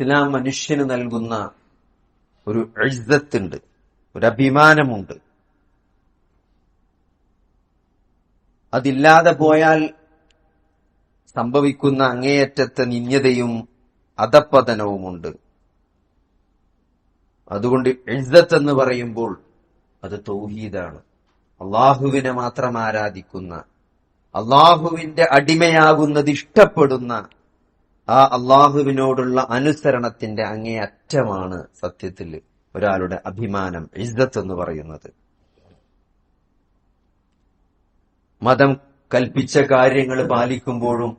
ഇസ്ലാം മനുഷ്യന് നൽകുന്ന ഒരു എഴുതത്തുണ്ട് ഒരു അഭിമാനമുണ്ട്. അതില്ലാതെ പോയാൽ സംഭവിക്കുന്ന അങ്ങേയറ്റത്തെ നിന്യതയും അധപ്പതനവുമുണ്ട് അതുകൊണ്ട് എഴുതത്ത് എന്ന് പറയുമ്പോൾ അത് തൗഹീദാണ്. അള്ളാഹുവിനെ മാത്രം ആരാധിക്കുന്ന അള്ളാഹുവിന്റെ അടിമയാകുന്നത് ഇഷ്ടപ്പെടുന്ന ആ അള്ളാഹുവിനോടുള്ള അനുസരണത്തിന്റെ അങ്ങേയറ്റമാണ് സത്യത്തിൽ ഒരാളുടെ അഭിമാനം ഇസ്ദത്ത് എന്ന് പറയുന്നത്. മതം കൽപ്പിച്ച കാര്യങ്ങൾ പാലിക്കുമ്പോഴും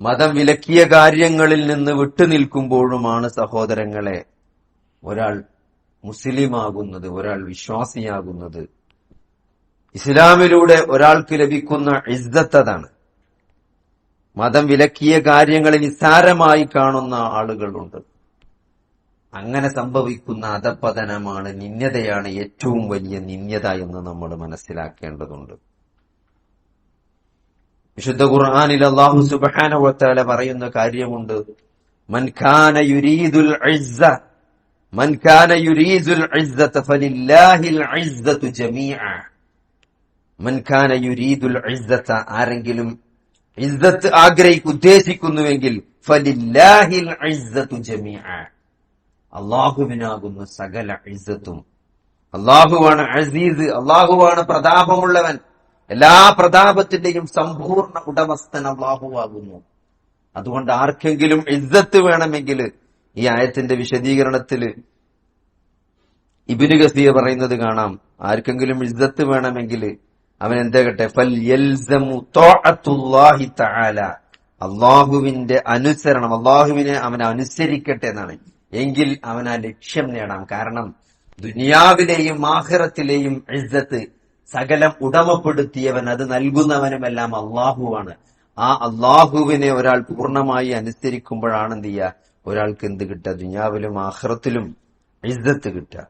മതം വിലക്കിയ കാര്യങ്ങളിൽ നിന്ന് വിട്ടുനിൽക്കുമ്പോഴുമാണ് സഹോദരങ്ങളെ ഒരാൾ മുസ്ലിമാകുന്നത് ഒരാൾ വിശ്വാസിയാകുന്നത്. ഇസ്ലാമിലൂടെ ഒരാൾക്ക് ലഭിക്കുന്ന ഇസ്സത്തതാണ് മതം വിലക്കിയ കാര്യങ്ങളെ നിസ്സാരമായി കാണുന്ന ആളുകളുണ്ട്. അങ്ങനെ സംഭവിക്കുന്ന അധപതനമാണ് നിന്യതയാണ് ഏറ്റവും വലിയ നിന്യത എന്ന് നമ്മൾ മനസ്സിലാക്കേണ്ടതുണ്ട്. വിശുദ്ധ ഖുർആാനിൽ അള്ളാഹു സുബാന പറയുന്ന കാര്യമുണ്ട്. യുരീദുൽ യുരീദുൽ ആരെങ്കിലും ഇസ്സത്ത് ആഗ്രഹിക്കു ഉദ്ദേശിക്കുന്നുവെങ്കിൽ അള്ളാഹുവിനാകുന്നു സകല ഇസ്സത്തും. അള്ളാഹുവാണ് അസീസ് അള്ളാഹുവാണ് പ്രതാപമുള്ളവൻ. എല്ലാ പ്രതാപത്തിന്റെയും സമ്പൂർണ ഉടമസ്ഥൻ അള്ളാഹുവാകുന്നു. അതുകൊണ്ട് ആർക്കെങ്കിലും ഇസ്സത്ത് വേണമെങ്കിൽ ഈ ആയത്തിന്റെ വിശദീകരണത്തിൽ ഇബിന് ഗസീർ പറയുന്നത് കാണാം. ആർക്കെങ്കിലും ഇസ്സത്ത് വേണമെങ്കിൽ അവൻ എന്താകട്ടെ? അള്ളാഹുവിന്റെ അനുസരണം അള്ളാഹുവിനെ അവൻ അനുസരിക്കട്ടെ എന്നാണ്. എങ്കിൽ അവൻ ആ ലക്ഷ്യം നേടാം. കാരണം ദുനിയാവിലെയും ആഹ്റത്തിലെയും ഇസ്സത്ത് സകലം ഉടമപ്പെടുത്തിയവൻ അത് നൽകുന്നവനുമെല്ലാം അള്ളാഹുവാണ് ആ അള്ളാഹുവിനെ ഒരാൾ പൂർണമായി അനുസരിക്കുമ്പോഴാണ് എന്ത് ചെയ്യുക? ഒരാൾക്ക് എന്ത് കിട്ടുക? ദുനിയാവിലും ആഹ്റത്തിലും ഇസ്സത്ത് കിട്ടുക.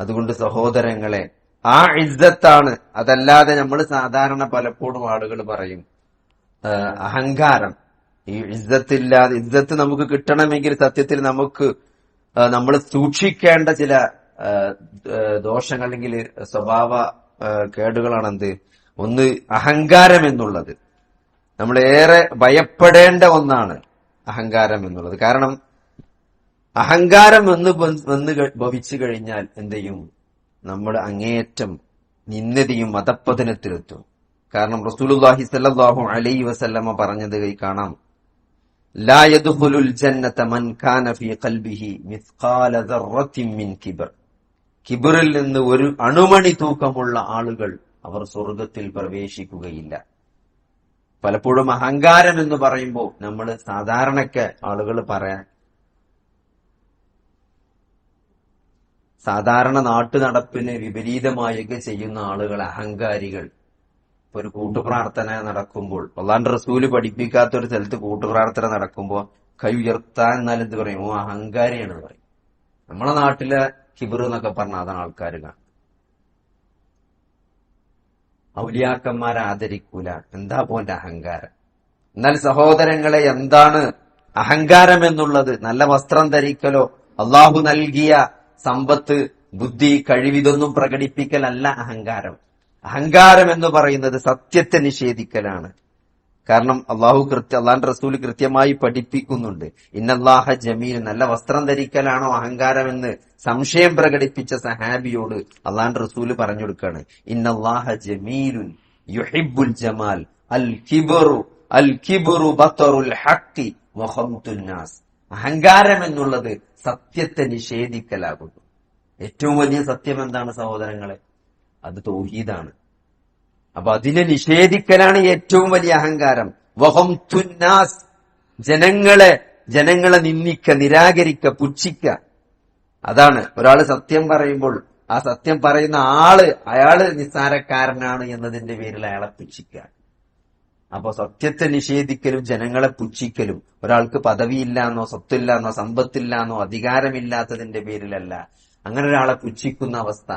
അതുകൊണ്ട് സഹോദരങ്ങളെ ആ ഇസ്സത്താണ് അതല്ലാതെ നമ്മൾ സാധാരണ പലപ്പോഴും ആളുകൾ പറയും അഹങ്കാരം. ഈ ഇസ്സത്തില്ലാതെ ഇസ്സത്ത് നമുക്ക് കിട്ടണമെങ്കിൽ സത്യത്തിൽ നമുക്ക് നമ്മൾ സൂക്ഷിക്കേണ്ട ചില ദോഷങ്ങൾ അല്ലെങ്കിൽ സ്വഭാവ കേടുകളാണ് എന്ത് ഒന്ന് അഹങ്കാരം എന്നുള്ളത്. നമ്മൾ ഏറെ ഭയപ്പെടേണ്ട ഒന്നാണ് അഹങ്കാരം എന്നുള്ളത്. കാരണം അഹങ്കാരം എന്ന് വന്ന് ഭവിച്ചു കഴിഞ്ഞാൽ എന്ത് ചെയ്യും? നമ്മൾ അങ്ങേയറ്റം നിന്നതിയും മതപ്പതനത്തിലെത്തും. കാരണം റസൂലുള്ളാഹി സല്ലല്ലാഹു അലൈഹി വസല്ലമ പറഞ്ഞത് കാണാം. കിബറിൽ നിന്ന് ഒരു അണുമണി തൂക്കമുള്ള ആളുകൾ അവർ സ്വർഗത്തിൽ പ്രവേശിക്കുകയില്ല. പലപ്പോഴും അഹങ്കാരം എന്ന് പറയുമ്പോൾ നമ്മൾ സാധാരണക്ക് ആളുകൾ പറയാൻ സാധാരണ നാട്ടു നടപ്പിന് വിപരീതമായൊക്കെ ചെയ്യുന്ന ആളുകൾ അഹങ്കാരികൾ. ഒരു കൂട്ടുപ്രാർത്ഥന നടക്കുമ്പോൾ അള്ളാന്റെ റസൂൽ പഠിപ്പിക്കാത്ത ഒരു സ്ഥലത്ത് കൂട്ടുപ്രാർത്ഥന നടക്കുമ്പോൾ കൈ ഉയർത്താൻ എന്നാൽ എന്ത് പറയും? ഓ അഹങ്കാരിയാണ് പറയും. നമ്മളെ നാട്ടിലെ കിബിർ എന്നൊക്കെ പറഞ്ഞ അതാണ് ആൾക്കാർ ഔലിയാക്കന്മാരെ ആദരിക്കൂല. എന്താ പോന്റെ അഹങ്കാരം? എന്നാൽ സഹോദരങ്ങളെ എന്താണ് അഹങ്കാരം എന്നുള്ളത് നല്ല വസ്ത്രം ധരിക്കലോ? അള്ളാഹു നൽകിയ സമ്പത്ത് ബുദ്ധി കഴിവിതൊന്നും പ്രകടിപ്പിക്കലല്ല അഹങ്കാരം. അഹങ്കാരം എന്ന് പറയുന്നത് സത്യത്തെ നിഷേധിക്കലാണ്. കാരണം അള്ളാഹു കൃത്യ അള്ളാന്റെ റസൂൽ കൃത്യമായി പഠിപ്പിക്കുന്നുണ്ട്. ഇന്നല്ലാഹ ജമീൽ നല്ല വസ്ത്രം ധരിക്കലാണോ അഹങ്കാരം എന്ന് സംശയം പ്രകടിപ്പിച്ച സഹാബിയോട് അള്ളാന്റെ റസൂൽ പറഞ്ഞു കൊടുക്കാണ് ഇന്നല്ലാഹ ജമീലുൻ യുഹിബുൽ ജമാൽ അൽ കിബറു അൽ കിബറു ബത്തറുൽ ഹക്കി വഹംതുന്നാസ് അഹങ്കാരം എന്നുള്ളത് സത്യത്തെ നിഷേധിക്കലാകുന്നു. ഏറ്റവും വലിയ സത്യം എന്താണ് സഹോദരങ്ങളെ? അത് തൗഹീദാണ്. അപ്പൊ അതിനെ നിഷേധിക്കലാണ് ഏറ്റവും വലിയ അഹങ്കാരം. വഹം തുന്നാസ്. ജനങ്ങളെ ജനങ്ങളെ നിന്ദിക്ക നിരാകരിക്ക പുച്ഛിക്ക. അതാണ്. ഒരാൾ സത്യം പറയുമ്പോൾ ആ സത്യം പറയുന്ന ആൾ അയാൾ നിസ്സാരക്കാരനാണ് എന്നതിന്റെ പേരിൽ അയാളെ പുച്ഛിക്കുക അപ്പൊ സത്യത്തെ നിഷേധിക്കലും ജനങ്ങളെ പുച്ഛിക്കലും ഒരാൾക്ക് പദവിയില്ലാന്നോ സ്വത്തില്ലാന്നോ സമ്പത്തില്ലാന്നോ അധികാരമില്ലാത്തതിന്റെ പേരിലല്ല. അങ്ങനെ ഒരാളെ പുച്ഛിക്കുന്ന അവസ്ഥ.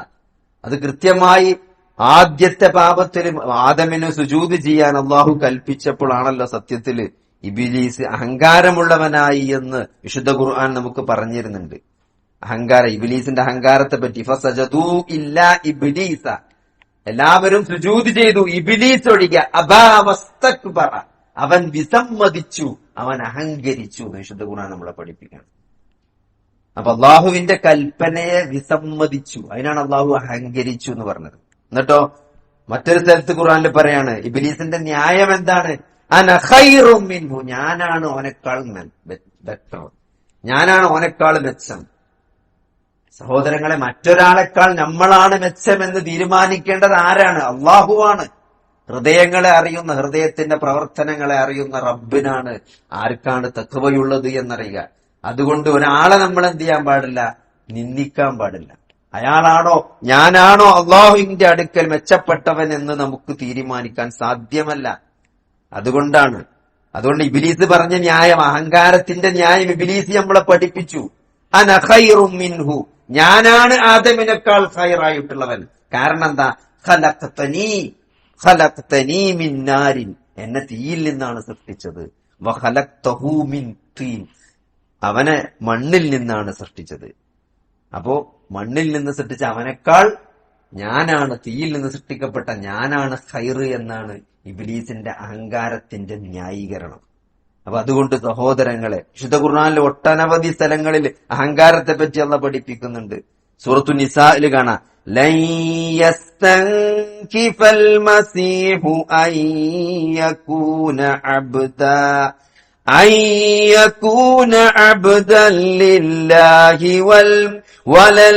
അത് കൃത്യമായി ആദ്യത്തെ പാപത്തിൽ ആദമിന് സുജൂത് ചെയ്യാൻ അള്ളാഹു കൽപ്പിച്ചപ്പോഴാണല്ലോ സത്യത്തിൽ ഇബിലീസ് അഹങ്കാരമുള്ളവനായി എന്ന് വിശുദ്ധ ഖുർആൻ നമുക്ക് പറഞ്ഞിരുന്നുണ്ട്. അഹങ്കാര ഇബിലീസിന്റെ അഹങ്കാരത്തെ പറ്റി ഇബിലീസ. എല്ലാവരും സുജൂത് ചെയ്തു. ഇബിലീസ് ഒഴികെ അബാവസ്തക്ബറ അവൻ വിസമ്മതിച്ചു. അവൻ അഹങ്കരിച്ചു. വിശുദ്ധ ഖുർആൻ നമ്മളെ പഠിപ്പിക്കണം. അപ്പൊ അള്ളാഹുവിന്റെ കൽപ്പനയെ വിസമ്മതിച്ചു. അതിനാണ് അള്ളാഹു അഹങ്കരിച്ചു എന്ന് പറഞ്ഞത്. എന്നിട്ടോ മറ്റൊരു സ്ഥലത്ത് ഖുർആനിൽ പറയാണ് ഇബിലീസിന്റെ ന്യായം എന്താണ്? ഞാനാണ് ഓനേക്കാൾ ഞാനാണ് ഓനേക്കാൾ മെച്ചം. സഹോദരങ്ങളെ മറ്റൊരാളെക്കാൾ നമ്മളാണ് മെച്ചമെന്ന് തീരുമാനിക്കേണ്ടത് ആരാണ്? അള്ളാഹുവാണ്. ഹൃദയങ്ങളെ അറിയുന്ന ഹൃദയത്തിന്റെ പ്രവർത്തനങ്ങളെ അറിയുന്ന റബ്ബിനാണ് ആർക്കാണ് തക്കവയുള്ളത് എന്നറിയുക. അതുകൊണ്ട് ഒരാളെ നമ്മൾ എന്ത് ചെയ്യാൻ പാടില്ല? നിന്ദിക്കാൻ പാടില്ല. അയാളാണോ ഞാനാണോ അള്ളാഹുവിന്റെ അടുക്കൽ മെച്ചപ്പെട്ടവൻ എന്ന് നമുക്ക് തീരുമാനിക്കാൻ സാധ്യമല്ല. അതുകൊണ്ടാണ്. അതുകൊണ്ട് ഇബിലീസ് പറഞ്ഞ ന്യായം അഹങ്കാരത്തിന്റെ ന്യായം ഇബിലീസ് നമ്മളെ പഠിപ്പിച്ചു. അനഖൈറും മിൻഹു. ഞാനാണ് ആദമിനേക്കാൾ ഖൈറായിട്ടുള്ളവൻ. കാരണം എന്താ ഖലഖ്തനീ എന്നെ തീയിൽ നിന്നാണ് സൃഷ്ടിച്ചത്. മിൻ തീൻ. അവനെ മണ്ണിൽ നിന്നാണ് സൃഷ്ടിച്ചത്. അപ്പോ മണ്ണിൽ നിന്ന് സൃഷ്ടിച്ച അവനേക്കാൾ ഞാനാണ് തീയിൽ നിന്ന് സൃഷ്ടിക്കപ്പെട്ട ഞാനാണ് ഖൈറ് എന്നാണ് ഇബിലീസിന്റെ അഹങ്കാരത്തിന്റെ ന്യായീകരണം. അപ്പൊ അതുകൊണ്ട് സഹോദരങ്ങളെ വിശുദ്ധ ഖുർആനിലെ ഒട്ടനവധി സ്ഥലങ്ങളിൽ അഹങ്കാരത്തെ പറ്റി അല്ല പഠിപ്പിക്കുന്നുണ്ട് സൂറത്തു നിസായിൽ കാണാം ലൻ യസ്തൻകിഫൽ മസീഹു അൻ യകൂന അബ്ദാ أن يكون عبدا لله وال ولا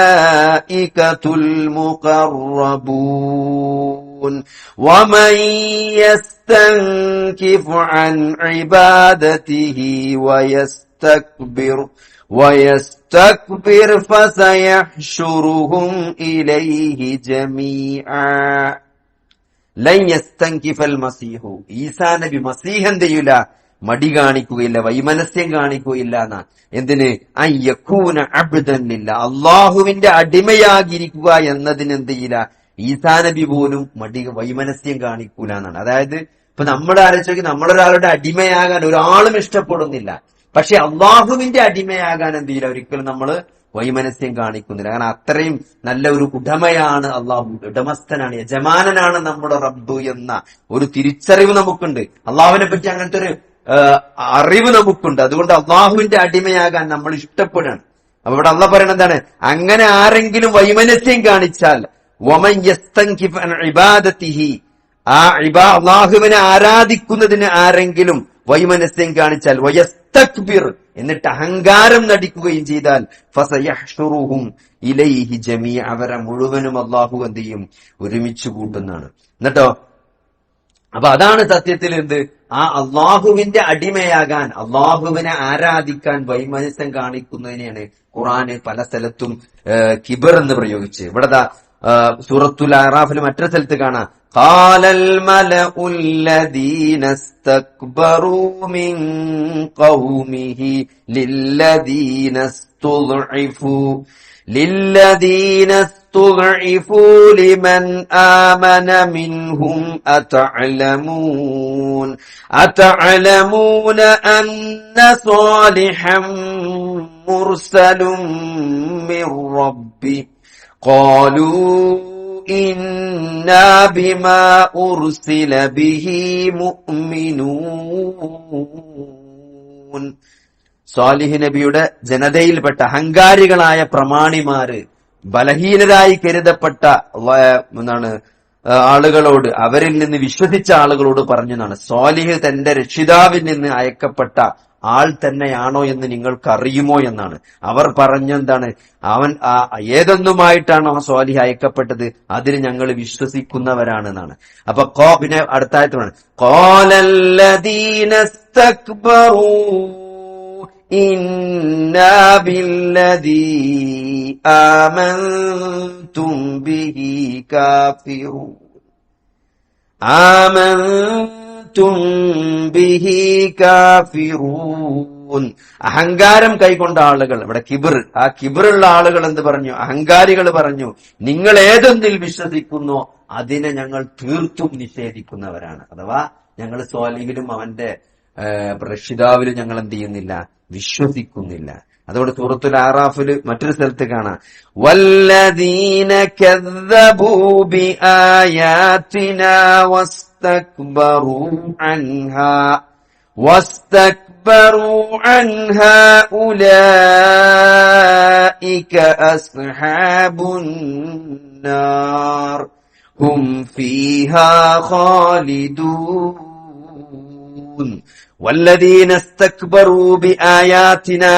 الملائكة المقربون ومن يستنكف عن عبادته ويستكبر ويستكبر فسيحشرهم إليه جميعا ലൻ യസ്തൻകിഫൽ മസീഹു ഈസാ നബി മസീഹ് എന്ത് ചെയ്യൂല മടി കാണിക്കുകയില്ല വൈമനസ്യം കാണിക്കുകയില്ല എന്നാ എന്തിന് അയ്യക്കൂന അബ്ദന്നില്ല അള്ളാഹുവിന്റെ അടിമയാകിയിരിക്കുക എന്നതിന് എന്ത് ചെയ്യില്ല ഈസാ നബി പോലും മടി വൈമനസ്യം കാണിക്കൂല എന്നാണ് അതായത് ഇപ്പൊ നമ്മൾ ആലോചിക്കും നമ്മളൊരാളുടെ അടിമയാകാൻ ഒരാളും ഇഷ്ടപ്പെടുന്നില്ല. പക്ഷെ അള്ളാഹുവിന്റെ അടിമയാകാൻ എന്ത് ചെയ്യില്ല? ഒരിക്കലും നമ്മൾ വൈമനസ്യം കാണിക്കുന്നില്ല. കാരണം അത്രയും നല്ല ഒരു ഉടമയാണ് അള്ളാഹു. ഉടമസ്ഥനാണ് യജമാനനാണ് നമ്മുടെ റബ്ബു എന്ന ഒരു തിരിച്ചറിവ് നമുക്കുണ്ട്. അള്ളാഹുവിനെ പറ്റി അങ്ങനത്തെ ഒരു അറിവ് നമുക്കുണ്ട്. അതുകൊണ്ട് അള്ളാഹുവിന്റെ അടിമയാകാൻ നമ്മൾ ഇഷ്ടപ്പെടുകയാണ്. അപ്പൊ ഇവിടെ അള്ളാഹ് പറയുന്നത് എന്താണ്? അങ്ങനെ ആരെങ്കിലും വൈമനസ്യം കാണിച്ചാൽ അള്ളാഹുവിനെ ആരാധിക്കുന്നതിന് ആരെങ്കിലും വൈമനസ്യം കാണിച്ചാൽ വയസ്തക്ബിർ എന്നിട്ട് അഹങ്കാരം നടിക്കുകയും ചെയ്താൽ ഫസയഹ്ഷുറുഹും ഇലൈഹി ജമീ അവരെ മുഴുവനും അള്ളാഹു എന്ത് ചെയ്യും? ഒരുമിച്ച് കൂട്ടുന്നതാണ്. എന്നിട്ടോ? അപ്പൊ അതാണ് സത്യത്തിൽ എന്ത്? ആ അള്ളാഹുവിന്റെ അടിമയാകാൻ അള്ളാഹുവിനെ ആരാധിക്കാൻ വൈമനസ്യം കാണിക്കുന്നതിനെയാണ് ഖുറാന് പല സ്ഥലത്തും കിബർ എന്ന് പ്രയോഗിച്ച് ഇവിടെ സൂറത്തുൽ അറാഫിൽ മറ്റൊരു സ്ഥലത്ത് കാണാം قال الملأ الذين استكبروا من قومه للذين استضعفوا للذين استضعفوا لمن آمن منهم أتعلمون أتعلمون أن صالحا مرسل من ربه قالوا إنا بما أرسل به مؤمنون സ്വാലിഹ് നബിയുടെ ജനതയിൽപ്പെട്ട അഹങ്കാരികളായ പ്രമാണിമാര് ബലഹീനരായി കരുതപ്പെട്ട വ- എന്താണ് ആ, ആളുകളോട് അവരിൽ നിന്ന് വിശ്വസിച്ച ആളുകളോട് പറഞ്ഞതാണ് സ്വാലിഹ് തന്റെ രക്ഷിതാവിൽ നിന്ന് അയക്കപ്പെട്ട ആൾ തന്നെയാണോ എന്ന് നിങ്ങൾക്ക് അറിയുമോ എന്നാണ് അവർ പറഞ്ഞെന്താണ് അവൻ ആ ഏതൊന്നുമായിട്ടാണ് അവൻ സ്വാലിഹ് അയക്കപ്പെട്ടത് അതിന് ഞങ്ങൾ വിശ്വസിക്കുന്നവരാണ് എന്നാണ് അപ്പൊ കോ പിന്നെ അടുത്തായത്താണ് കോലല്ലദീനസ്തക്ബറൂ إنا بالذي آمنتم به كافرون آمنتم ബിഹി കാഫിറൂൻ. അഹങ്കാരം കൈകൊണ്ട ആളുകൾ ഇവിടെ കിബിർ. ആ കിബിറുള്ള ആളുകൾ എന്ത് പറഞ്ഞു? അഹങ്കാരികൾ പറഞ്ഞു നിങ്ങൾ ഏതെന്തിൽ വിശ്വസിക്കുന്നു അതിനെ ഞങ്ങൾ തീർത്തും നിഷേധിക്കുന്നവരാണ്. അഥവാ ഞങ്ങൾ സ്വാലിഹിലും അവന്റെ റഷിദാവിലും ഞങ്ങൾ എന്ത് ചെയ്യുന്നില്ല? വിശ്വസിക്കുന്നില്ല. അതോടെ സൂറത്തുൽ ആറാഫിൽ മറ്റൊരു സ്ഥലത്ത് കാണാം. വല്ലദീന കദ്ദബൂ ബിആയാതിനാ വസ്തക്ബറൂ അൻഹാ واستكبروا عنها أولئك أصحاب النار هم فيها خالدون والذين استكبروا بآياتنا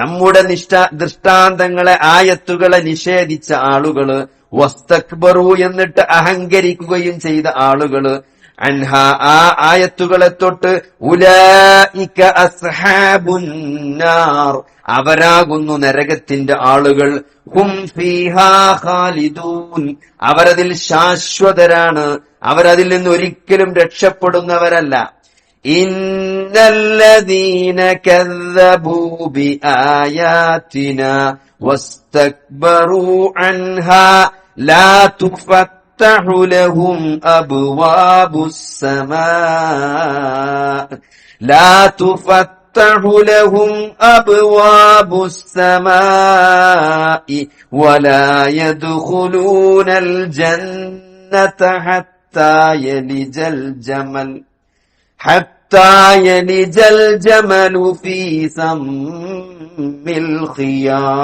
നമ്മുടെ നിഷ്ഠ ദൃഷ്ടാന്തങ്ങളെ ആയത്തുകളെ നിഷേധിച്ച ആളുകള് വസ്തക്ബറു എന്നിട്ട് അഹങ്കരിക്കുകയും ചെയ്ത ആളുകള് അൻഹ ആ ആയത്തുകളെ തൊട്ട് ഉലൈക അസ്ഹാബുന്നാർ അവരാകുന്നു നരകത്തിന്റെ ആളുകൾ. ഹും ഫീഹാ ഖാലിദൂൻ. അവരതിൽ ശാശ്വതരാണ്. അവരതിൽ നിന്ന് ഒരിക്കലും രക്ഷപ്പെടുന്നവരല്ല. ഇന്നല്ലദീന കദ്ദബൂ ബിആയാതിന വസ്തക്ബറൂ അൻഹാ ലാ തുഫത്ത تفتح لهم أبواب السماء. لا تفتح لهم أبواب السماء ولا يدخلون الجنة حتى يلج الجمل. حتى الجمل في سم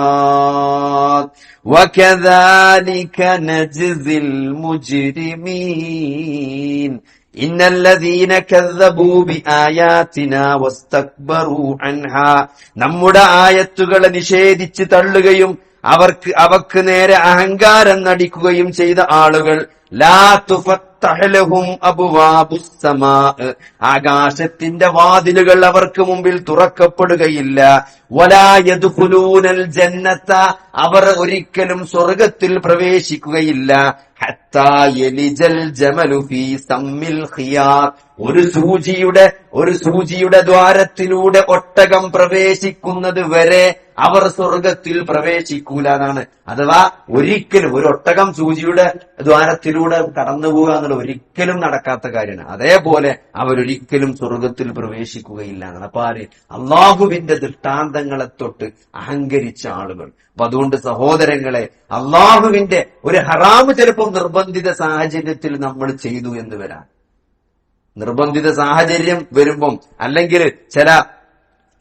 الخياط وكذلك نجزي المجرمين إن الذين كذبوا بآياتنا واستكبروا عنها നമ്മുടെ ആയത്തുകളെ നിഷേധിച്ച് തള്ളുകയും അവർക്ക് അവക്ക് നേരെ അഹങ്കാരം നടിക്കുകയും ചെയ്ത ആളുകൾ ലാ തുഫത്തഹലഹും അബുവാബുസ്സമാ ആകാശത്തിന്റെ വാതിലുകൾ അവർക്ക് മുമ്പിൽ തുറക്കപ്പെടുകയില്ല. വലായതുനൽ ജന്നത്ത അവർ ഒരിക്കലും സ്വർഗത്തിൽ പ്രവേശിക്കുകയില്ല. ഒരു സൂചിയുടെ ഒരു സൂചിയുടെ ദ്വാരത്തിലൂടെ ഒട്ടകം പ്രവേശിക്കുന്നത് വരെ അവർ സ്വർഗത്തിൽ പ്രവേശിക്കൂല എന്നാണ് അഥവാ ഒരിക്കലും ഒരു ഒട്ടകം സൂചിയുടെ ദ്വാരത്തിലൂടെ കടന്നു പോകുക എന്നുള്ളത് ഒരിക്കലും നടക്കാത്ത കാര്യമാണ്. അതേപോലെ അവരൊരിക്കലും സ്വർഗത്തിൽ പ്രവേശിക്കുകയില്ല എന്നാണ് അപ്പൊ ആര്? അള്ളാഹുവിന്റെ ദൃഷ്ടാന്തങ്ങളെ തൊട്ട് അഹങ്കരിച്ച ആളുകൾ. അപ്പൊ അതുകൊണ്ട് സഹോദരങ്ങളെ അള്ളാഹുവിന്റെ ഒരു ഹറാമ് ചിലപ്പോൾ നിർബന്ധിത സാഹചര്യത്തിൽ നമ്മൾ ചെയ്തു എന്ന് വരാം. നിർബന്ധിത സാഹചര്യം വരുമ്പം അല്ലെങ്കിൽ ചില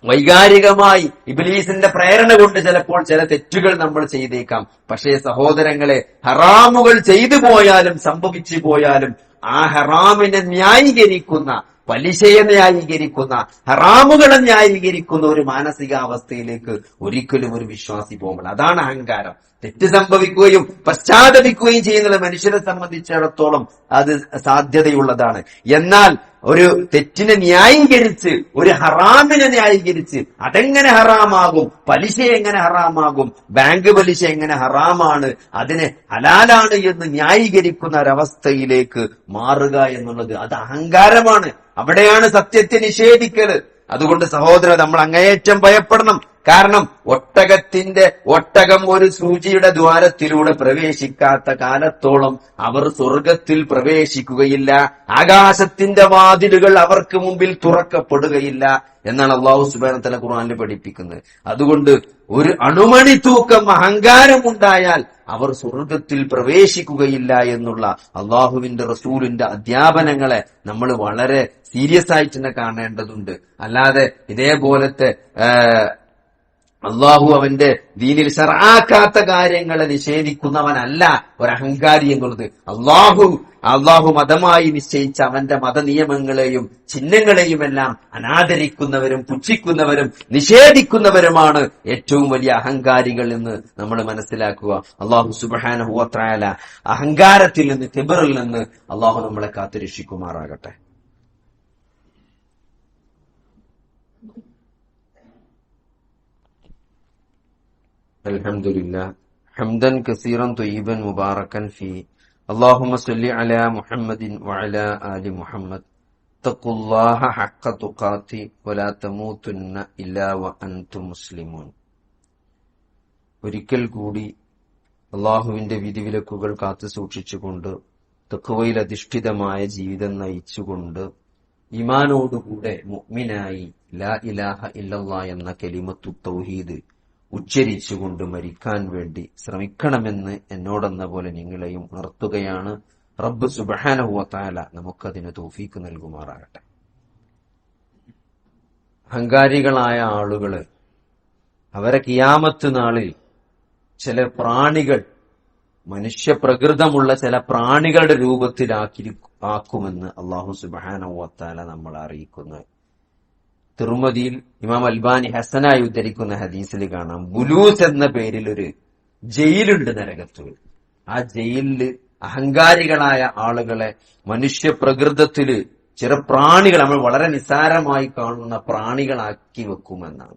വൈകാരികമായി ഇബിലീസിന്റെ പ്രേരണ കൊണ്ട് ചിലപ്പോൾ ചില തെറ്റുകൾ നമ്മൾ ചെയ്തേക്കാം. പക്ഷേ സഹോദരങ്ങളെ ഹറാമുകൾ ചെയ്തു പോയാലും സംഭവിച്ചു പോയാലും ആ ഹറാമിനെ ന്യായീകരിക്കുന്ന പലിശയെ ന്യായീകരിക്കുന്ന ഹറാമുകളെ ന്യായീകരിക്കുന്ന ഒരു മാനസികാവസ്ഥയിലേക്ക് ഒരിക്കലും ഒരു വിശ്വാസി പോകുമ്പോൾ അതാണ് അഹങ്കാരം. തെറ്റ് സംഭവിക്കുകയും പശ്ചാത്തപിക്കുകയും ചെയ്യുന്ന മനുഷ്യരെ സംബന്ധിച്ചിടത്തോളം അത് സാധ്യതയുള്ളതാണ്. എന്നാൽ ഒരു തെറ്റിനെ ന്യായീകരിച്ച് ഒരു ഹറാമിനെ ന്യായീകരിച്ച് അതെങ്ങനെ ഹറാമാകും? പലിശ എങ്ങനെ ഹറാമാകും? ബാങ്ക് പലിശ എങ്ങനെ ഹറാമാണ്? അതിനെ ഹലാലാണ് എന്ന് ന്യായീകരിക്കുന്ന ഒരവസ്ഥയിലേക്ക് മാറുക എന്നുള്ളത് അത് അഹങ്കാരമാണ്. അവിടെയാണ് സത്യത്തെ നിഷേധിക്കൽ അതുകൊണ്ട് സഹോദരൻ നമ്മൾ അങ്ങേയറ്റം ഭയപ്പെടണം. കാരണം ഒട്ടകത്തിന്റെ ഒട്ടകം ഒരു സൂചിയുടെ ദ്വാരത്തിലൂടെ പ്രവേശിക്കാത്ത കാലത്തോളം അവർ സ്വർഗത്തിൽ പ്രവേശിക്കുകയില്ല. ആകാശത്തിന്റെ വാതിലുകൾ അവർക്ക് മുമ്പിൽ തുറക്കപ്പെടുകയില്ല എന്നാണ് അള്ളാഹു സുബാന തല ഖുർആാനിൽ പഠിപ്പിക്കുന്നത്. അതുകൊണ്ട് ഒരു അണുമണി തൂക്കം അഹങ്കാരമുണ്ടായാൽ അവർ സ്വർഗത്തിൽ പ്രവേശിക്കുകയില്ല എന്നുള്ള അള്ളാഹുവിന്റെ റസൂലിന്റെ അധ്യാപനങ്ങളെ നമ്മൾ വളരെ സീരിയസ് ആയിട്ട് തന്നെ കാണേണ്ടതുണ്ട്. അല്ലാതെ ഇതേപോലത്തെ അള്ളാഹു അവന്റെ ദീനിൽ ഷറാക്കാത്ത കാര്യങ്ങളെ നിഷേധിക്കുന്നവനല്ല ഒരഹങ്കാരി എന്നുള്ളത്. അള്ളാഹു അള്ളാഹു മതമായി നിശ്ചയിച്ച അവന്റെ മതനിയമങ്ങളെയും ചിഹ്നങ്ങളെയും എല്ലാം അനാദരിക്കുന്നവരും പുച്ഛിക്കുന്നവരും നിഷേധിക്കുന്നവരുമാണ് ഏറ്റവും വലിയ അഹങ്കാരികൾ എന്ന് നമ്മൾ മനസ്സിലാക്കുക. അള്ളാഹു സുബാനഹുഅത്രായാല അഹങ്കാരത്തിൽ നിന്ന് തിബറിൽ നിന്ന് അള്ളാഹു നമ്മളെ കാത്തുരക്ഷിക്കുമാറാകട്ടെ. الحمد لله حمدا كثيرا طيبا مباركا فيه اللهم صل على محمد وعلى آل محمد اتقوا الله حق تقاته ولا تموتن إلا وأنتم مسلمون ഒരിക്കൽ കൂടി അള്ളാഹുവിന്റെ വിധിവിലക്കുകൾ കാത്തു സൂക്ഷിച്ചുകൊണ്ട് തെക്കുവയിൽ അധിഷ്ഠിതമായ ജീവിതം നയിച്ചുകൊണ്ട് ഈമാനോടുകൂടെ മുഅ്മിനായി ലാ ഇലാഹ ഇല്ലല്ലാ എന്ന കലിമത്തു തൗഹീദ് ഉച്ചരിച്ചുകൊണ്ട് മരിക്കാൻ വേണ്ടി ശ്രമിക്കണമെന്ന് എന്നോടെന്ന പോലെ നിങ്ങളെയും ഉണർത്തുകയാണ് റബ്ബ് സുബഹാനഹുവത്താല നമുക്കതിന് തോഫീക്ക് നൽകുമാറാകട്ടെ. അഹങ്കാരികളായ ആളുകൾ അവരെ കിയാമത്ത് നാളിൽ ചില പ്രാണികൾ മനുഷ്യപ്രകൃതമുള്ള ചില പ്രാണികളുടെ രൂപത്തിലാക്കി ആക്കുമെന്ന് അള്ളാഹു സുബാനവത്താല നമ്മളെ അറിയിക്കുന്നു. തിരുമതിയിൽ ഇമാം അൽബാനി ഹസനായി ഉദ്ധരിക്കുന്ന ഹദീസിൽ കാണാം. ബുലൂസ് എന്ന പേരിൽ ഒരു ജയിലുണ്ട് നരകത്ത് ആ ജയിലിൽ അഹങ്കാരികളായ ആളുകളെ മനുഷ്യ പ്രകൃതത്തിൽ ചില പ്രാണികൾ നമ്മൾ വളരെ നിസാരമായി കാണുന്ന പ്രാണികളാക്കി വെക്കുമെന്നാണ്.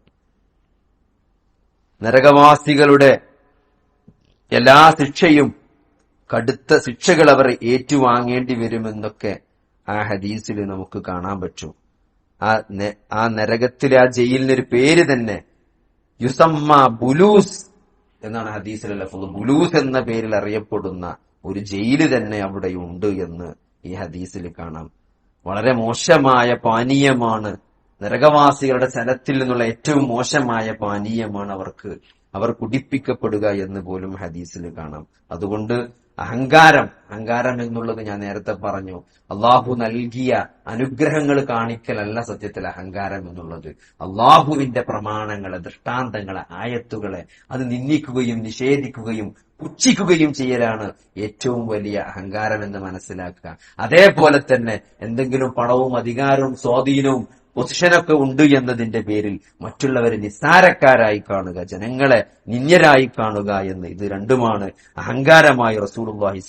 നരകവാസികളുടെ എല്ലാ ശിക്ഷയും കടുത്ത ശിക്ഷകൾ അവർ ഏറ്റുവാങ്ങേണ്ടി വരുമെന്നൊക്കെ ആ ഹദീസിൽ നമുക്ക് കാണാൻ പറ്റും. ആ ആ നരകത്തിലെ ആ ജയിലിനൊരു പേര് തന്നെ യുസമ്മ ബുലൂസ് എന്നാണ് ഹദീസിൽ ലഫ്ള് ബുലൂസ് എന്ന പേരിൽ അറിയപ്പെടുന്ന ഒരു ജയിൽ തന്നെ അവിടെ ഉണ്ട് എന്ന് ഈ ഹദീസിൽ കാണാം. വളരെ മോശമായ പാനീയമാണ്. നരകവാസികളുടെ സ്ഥലത്തിൽ നിന്നുള്ള ഏറ്റവും മോശമായ പാനീയമാണ് അവർക്ക് അവർ കുടിപ്പിക്കപ്പെടുക എന്ന് പോലും ഹദീസിൽ കാണാം. അതുകൊണ്ട് അഹങ്കാരം. അഹങ്കാരം എന്നുള്ളത് ഞാൻ നേരത്തെ പറഞ്ഞു. അള്ളാഹു നൽകിയ അനുഗ്രഹങ്ങൾ കാണിക്കലല്ല സത്യത്തിൽ അഹങ്കാരം എന്നുള്ളത്. അള്ളാഹുവിന്റെ പ്രമാണങ്ങളെ ദൃഷ്ടാന്തങ്ങളെ ആയത്തുകളെ അത് നിന്ദിക്കുകയും നിഷേധിക്കുകയും പുച്ഛിക്കുകയും ചെയ്യലാണ് ഏറ്റവും വലിയ അഹങ്കാരം എന്ന് മനസ്സിലാക്കുക. അതേപോലെ തന്നെ എന്തെങ്കിലും പണവും അധികാരവും സ്വാധീനവും പൊസിഷനൊക്കെ ഉണ്ട് എന്നതിന്റെ പേരിൽ മറ്റുള്ളവരെ നിസ്സാരക്കാരായി കാണുക ജനങ്ങളെ നിന്യരായി കാണുക എന്ന് ഇത് രണ്ടുമാണ് അഹങ്കാരമായി റസൂലുള്ളാഹി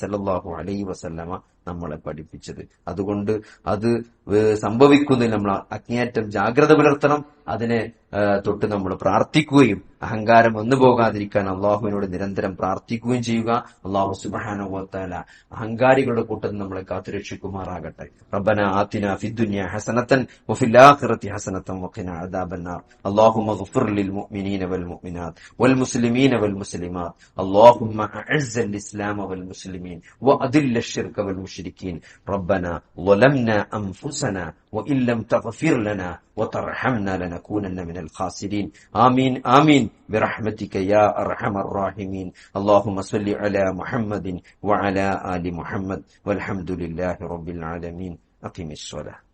അലൈ വസല്ലമ നമ്മളെ പഠിപ്പിച്ചത് അതുകൊണ്ട് അത് ഏഹ് സംഭവിക്കുന്നതിൽ നമ്മൾ അങ്ങേയറ്റം ജാഗ്രത പുലർത്തണം അതിനെ ഏഹ് തൊട്ട് നമ്മൾ പ്രാർത്ഥിക്കുകയും അഹങ്കാരം വന്നു പോകാതിരിക്കാൻ അള്ളാഹുവിനോട് നിരന്തരം പ്രാർത്ഥിക്കുകയും ചെയ്യുക അള്ളാഹു സുബാനുവത്താല അഹങ്കാരികളുടെ കൂട്ടത്തിൽ നമ്മളെ കാത്തുരക്ഷിക്കുമാറാകട്ടെ റബ്ബന ആത്തിന ഫിദ്ദുനിയ ഹസനത്തൻ വഫിൽ ആഖിറതി ഹസനത്തൻ വഖിന അദാബന്നാർ اللهم اغفر للمؤمنين والمؤمنات والمسلمين والمسلمات اللهم اعز الاسلام والمسلمين واذل الشرك والمشركين ربنا ظلمنا أنفسنا وإن لم تغفر لنا وترحمنا لنكونن من الخاسرين. آمين آمين. برحمتك يا أرحم الراحمين. اللهم صل على محمد وعلى آل محمد. والحمد لله رب العالمين. أقم الصلاة.